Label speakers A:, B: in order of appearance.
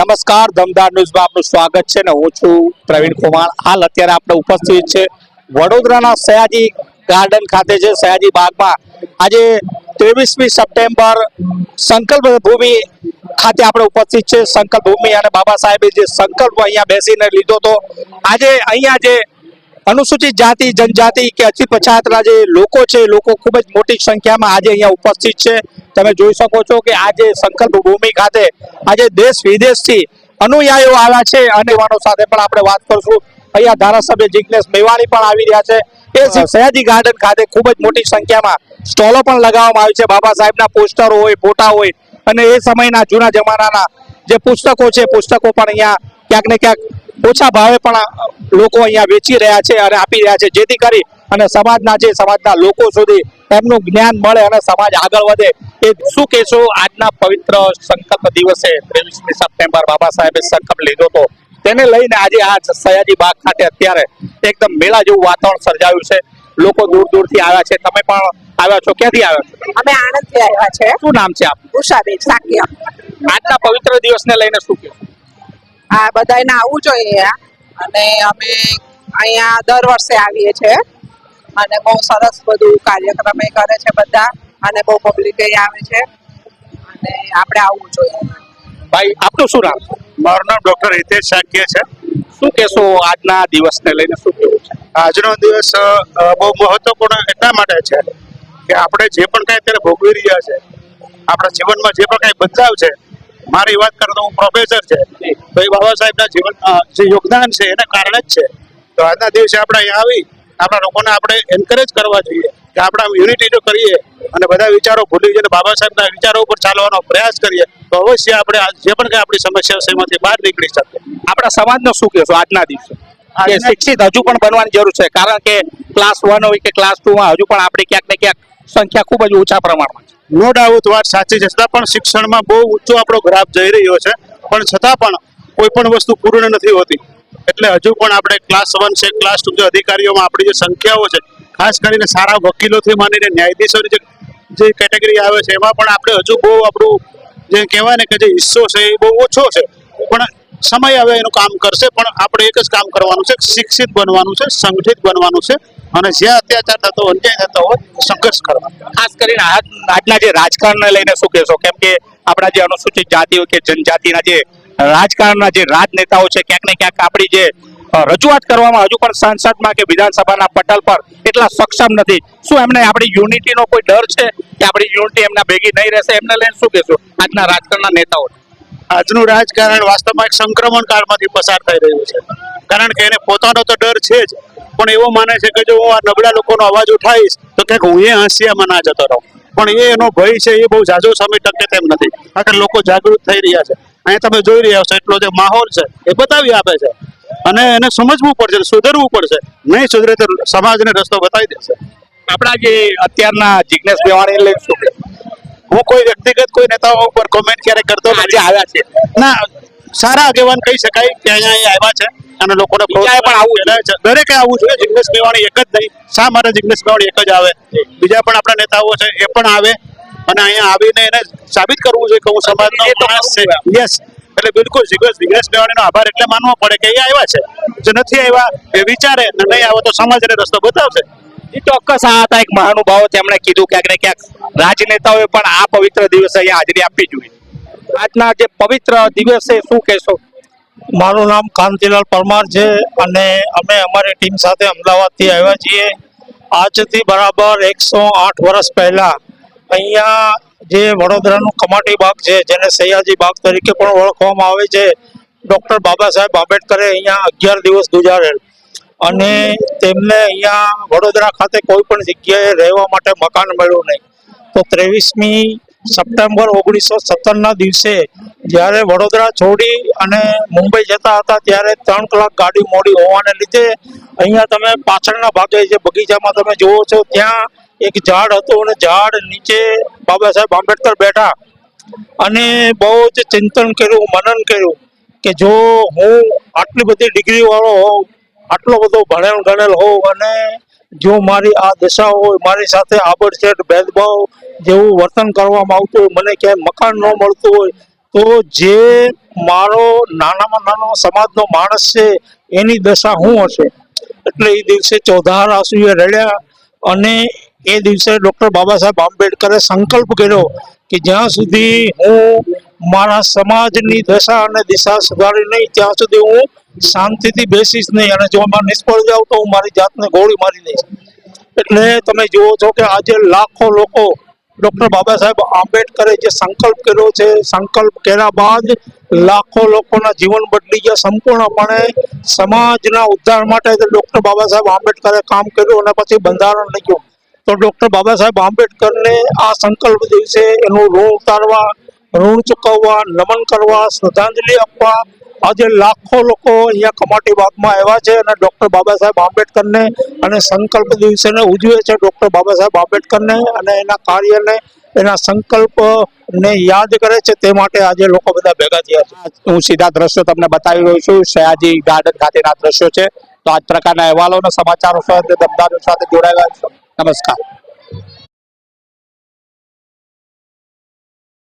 A: નમસ્કાર, દમદાર ન્યૂઝમાં આપનું સ્વાગત છે ને હું છું પ્રવીણ કુમાર. હાલ અત્યારે આપણે ઉપસ્થિત છે વડોદરાના સયાજી ગાર્ડન ખાતે છે, સયાજી બાગમાં. આજે ત્રેવીસમી સપ્ટેમ્બર સંકલ્પ ભૂમિ ખાતે આપણે ઉપસ્થિત છે. સંકલ્પ ભૂમિ અને બાબા સાહેબે જે સંકલ્પ અહીંયા બેસીને લીધો તો આજે અહીંયા જે અનુસૂચિત જાતિ જનજાતિ કે અતિ પછાતના જે લોકો છે લોકો ખૂબ જ મોટી સંખ્યામાં આજે અહીંયા ઉપસ્થિત છે. તમે જોઈ શકો છો કે આજે સંકલ્પ ભૂમિ ખાતે આજે દેશ વિદેશથી અનુયાયીઓ આવ્યા છે. અને યુવાનો સાથે પણ આપણે વાત કરશું. અહીંયા ધારાસભ્ય જિજ્ઞેશ મેવાણી પણ આવી રહ્યા છે. એ સયાજી ગાર્ડન ખાતે ખૂબ જ મોટી સંખ્યામાં સ્ટોલો પણ લગાવવામાં આવી છે. બાબા સાહેબના પોસ્ટરો હોય ફોટા હોય અને એ સમયના જૂના જમાનાના જે પુસ્તકો છે પુસ્તકો પણ અહીંયા ક્યાંક ને ક્યાંક ઓછા ભાવે પણ લોકો અહીંયા વેચી રહ્યા છે અને આપી રહ્યા છે. જેથી કરી અને સમાજના જે સમાજના લોકો સુધી એમનું જ્ઞાન મળે અને સમાજ આગળ વધે. એ શું કહેશો? આજના પવિત્ર સંકલ્પ દિવસે ત્રેવીસમી સપ્ટેમ્બર બાબા સાહેબે સંકલ્પ લીધો હતો. તેને લઈને આજે આ સયાજી બાગ ખાતે અત્યારે એકદમ મેળા જેવું વાતાવરણ સર્જાયું છે. લોકો દૂર દૂરથી આવ્યા છે. તમે પણ આવ્યા છો? ક્યાંથી આવ્યા છો?
B: અમે આણંદથી આવ્યા છે.
A: શું નામ છે આપ
B: ઉષાબેન સાકિયા.
A: આજના પવિત્ર દિવસને લઈને શું કહેશો?
B: આ બધાને આવવું જોઈએ અને અમે અહીંયા દર વર્ષે આવીએ છીએ. અને બહુ સરસ બધું કાર્યક્રમ એ કરે છે બધા અને બહુ પબ્લિક આવે છે. અને આપણે આવવું જોઈએ.
A: ભાઈ આપનું શું નામ?
C: મારું નામ ડોક્ટર હિતેશ શાક્ય છે.
A: શું કહેશો આજના દિવસને લઈને શું કહેવું છે?
C: આજનો દિવસ બહુ મહત્વપૂર્ણ એટલા માટે છે કે આપણે જે પણ કાંઈ અત્યારે ભોગવી રહ્યા છે આપણા જીવનમાં જે પણ કાંઈ બદલાવ છે મારી વાત કરું તો હું પ્રોફેસર છે. તો એ બાબા સાહેબના જીવન જે યોગદાન છે એના કારણે જ છે. તો આજના દિવસે આપણે અહીંયા આવી આપણા લોકોને આપણે એન્કરેજ કરવા જોઈએ કે આપણે યુનિટી જો કરીએ અને બધા વિચારો ભૂલી જઈને બાબા સાહેબના વિચારો ઉપર ચાલવાનો પ્રયાસ કરીએ તો અવશ્ય આપણે જે પણ કઈ આપણી સમસ્યા છે એમાંથી બહાર નીકળી શકીએ.
A: આપણા સમાજનો શું કહેશો આજના દિવસે? કે શિક્ષિત હજુ પણ બનવાની જરૂર છે. કારણ કે ક્લાસ વન હોય કે ક્લાસ ટુમાં હજુ પણ આપણે ક્યાંક ને ક્યાંક સંખ્યા ખૂબ જ ઓછા પ્રમાણમાં
C: નો ડાઉટ વાત સાચી છે. છતાં પણ શિક્ષણમાં બહુ ઊંચો આપણો ગ્રાફ જઈ રહ્યો છે. પણ છતાં પણ કોઈ પણ વસ્તુ પૂર્ણ નથી હોતી. એટલે હજુ પણ આપણે ક્લાસ વન છે. ક્લાસ ટુ જે અધિકારીઓમાં આપણી જે સંખ્યાઓ છે, ખાસ કરીને સારા વકીલોથી માંડીને ન્યાયાધીશોની જે કેટેગરી આવે છે, એમાં પણ આપણે હજુ બહુ આપણું જે કહેવાય ને કે જે હિસ્સો છે એ બહુ ઓછો છે. પણ સમય હવે એનું કામ કરશે. પણ આપણે એક જ કામ કરવાનું છે. શિક્ષિત બનવાનું છે, સંગઠિત બનવાનું છે. અને જે અત્યાચાર થતો અન્યાય થતો હોય સંઘર્ષ કરવા.
A: ખાસ કરીને આજ- આજના જે રાજકારણને લઈને શું કહેશો? કેમ કે આપણા જે અનુસૂચિત જાતિઓ કે જનજાતિના જે રાજકારણના જે રાજનેતાઓ છે ક્યાંક ને ક્યાંક આપણી જે રજૂઆત કરવામાં હજુ પણ સંસદમાં કે વિધાનસભાના પટલ પર એટલા સક્ષમ નથી. શું એમને આપણી યુનિટીનો કોઈ ડર છે કે આપણી યુનિટી એમના ભેગી નહીં રહેશે? એમને લઈને શું કહેશો આજના રાજકારણના નેતાઓ?
C: આજનું રાજકારણ વાસ્તવમાં એક સંક્રમણ કાળમાંથી પસાર થઈ રહ્યું છે. કારણ કે એને પોતાનો તો ડર છે જ. પણ એવો માને છે કે જો હું આ નબળા લોકોનો અવાજ ઉઠાવીશ તો ક્યાંક હું એ હાંસિયામાં ના જતો રહું. પણ એ એનો ભય છે એ બહુ જાજો સમય ટકે તેમ નથી. કારણ લોકો જાગૃત થઈ રહ્યા છે. અહીંયા તમે જોઈ રહ્યા છો એટલો જે માહોલ છે એ બતાવી આપે છે. અને એને સમજવું પડશે સુધરવું પડશે. નહીં સુધરે તો સમાજને રસ્તો બતાવી દેશે.
A: આપણા જે અત્યારના જિજ્ઞેશ મેવાણીને લઈને શું
C: હું કોઈ વ્યક્તિગત કોઈ નેતાઓ ઉપર કોમેન્ટ ક્યારે કરતો
A: આજે આવ્યા છે.
C: ના સારા આગેવાન કહી શકાય કે અહીંયા આવ્યા છે અને લોકોને
A: બીજાએ પણ
C: છે. દરેકે આવું જોઈએ. જિગ્નેશ મેવાણી એક જ નહીં. શા માટે જિગ્નેશ મેવાણી એક જ આવે? બીજા પણ આપણા નેતાઓ છે એ પણ આવે. અને અહીંયા આવીને એને સાબિત કરવું જોઈએ કે હું સમાજનો માણસ છે. યસ એટલે બિલકુલ જિગ્નેશ જિગ્નેશ મેવાણીનો આભાર એટલે માનવો પડે કે એ આવ્યા છે. જો નથી આવ્યા એ વિચારે ને નહીં આવે તો સમાજને રસ્તો બતાવશે.
A: એ ચોક્કસ આ હતા એક મહાનુભાવો તેમણે કીધું ક્યાંક ને ક્યાંક રાજનેતાઓએ પણ આ પવિત્ર દિવસે અહીંયા હાજરી આપવી જોઈએ. આજના જે પવિત્ર દિવસે શું કહેશો?
D: મારું નામ કાંતિલાલ પરમાર છે અને અમે અમારી ટીમ સાથે અમદાવાદથી આવ્યા છીએ. આજથી બરાબર એકસો આઠ વર્ષ પહેલાં અહીંયા જે વડોદરાનું કમાટી બાગ છે, જેને સયાજી બાગ તરીકે પણ ઓળખવામાં આવે છે, ડૉક્ટર બાબા સાહેબ આંબેડકરે અહીંયા અગિયાર દિવસ ગુજારેલ. અને તેમને અહીંયા વડોદરા ખાતે કોઈ પણ જગ્યાએ રહેવા માટે મકાન મળ્યું નહીં. તો ત્રેવીસમી સપ્ટેમ્બર ઓગણીસો સત્તરના દિવસે જ્યારે વડોદરા છોડી અને મુંબઈ જતા હતા ત્યારે ત્રણ કલાક ગાડી મોડી હોવાને લીધે અહીંયા તમે પાછળના ભાગે જે બગીચામાં તમે જુઓ છો, ત્યાં એક ઝાડ હતું અને ઝાડ નીચે બાબા સાહેબ આંબેડકર બેઠા અને બહુ જ ચિંતન કર્યું, મનન કર્યું કે જો હું આટલી બધી ડિગ્રી વાળો હોઉં, આટલો બધો ભણેલ ગણેલ હોઉં અને જો મારી આ દશા હોય, મારી સાથે આબડછેડ ભેદભાવ જેવું વર્તન કરવામાં આવતું હોય, મને ક્યાંય મકાન ન મળતું હોય, તો જે મારો નાનામાં નાનો સમાજનો માણસ છે, એની દશા શું હશે? એટલે એ દિવસે ચોધાર આંસુએ રડ્યા અને એ દિવસે ડૉક્ટર બાબા સાહેબ આંબેડકરે સંકલ્પ કર્યો કે જ્યાં સુધી હું મારા સમાજની દશા અને દિશા સુધારી નહીં, ત્યાં સુધી હું શાંતિથી બેસીશ નહીં અને જો એમાં નિષ્ફળ જાઉં તો હું મારી જાતને ગોળી મારી દઈશ એટલે તમે જુઓ છો કે આજે લાખો લોકો ડૉક્ટર બાબા સાહેબ આંબેડકરે જે સંકલ્પ કર્યો છે, સંકલ્પ કર્યા બાદ લાખો લોકોના જીવન બદલી ગયા. સંપૂર્ણપણે સમાજના ઉદ્ધાર માટે ડૉક્ટર બાબા સાહેબ આંબેડકરે કામ કર્યું અને પછી બંધારણ લખ્યું. તો ડૉક્ટર બાબા સાહેબ આંબેડકરને આ સંકલ્પ દિવસે એનું ઋણ ઉતારવા, ઋણ ચૂકવવા, નમન કરવા, શ્રદ્ધાંજલિ આપવા આજે લાખો લોકો અહીંયા કમાટી બાગમાં આવ્યા છે અને ડૉક્ટર બાબા સાહેબ આંબેડકરને અને સંકલ્પ દિવસેને ઉજવે છે ડૉક્ટર બાબા સાહેબ આંબેડકરને અને એના કાર્યને, એના સંકલ્પને યાદ કરે છે તે માટે આજે લોકો બધા ભેગા થયા છે.
A: હું સીધા દ્રશ્યો તમને બતાવી રહ્યો છું. સયાજી ગાર્ડન ખાતેના દ્રશ્યો છે. તો આ પ્રકારના અહેવાલો અને સમાચારો સાથે, દમદારો સાથે જોડાયેલા નમસ્કાર.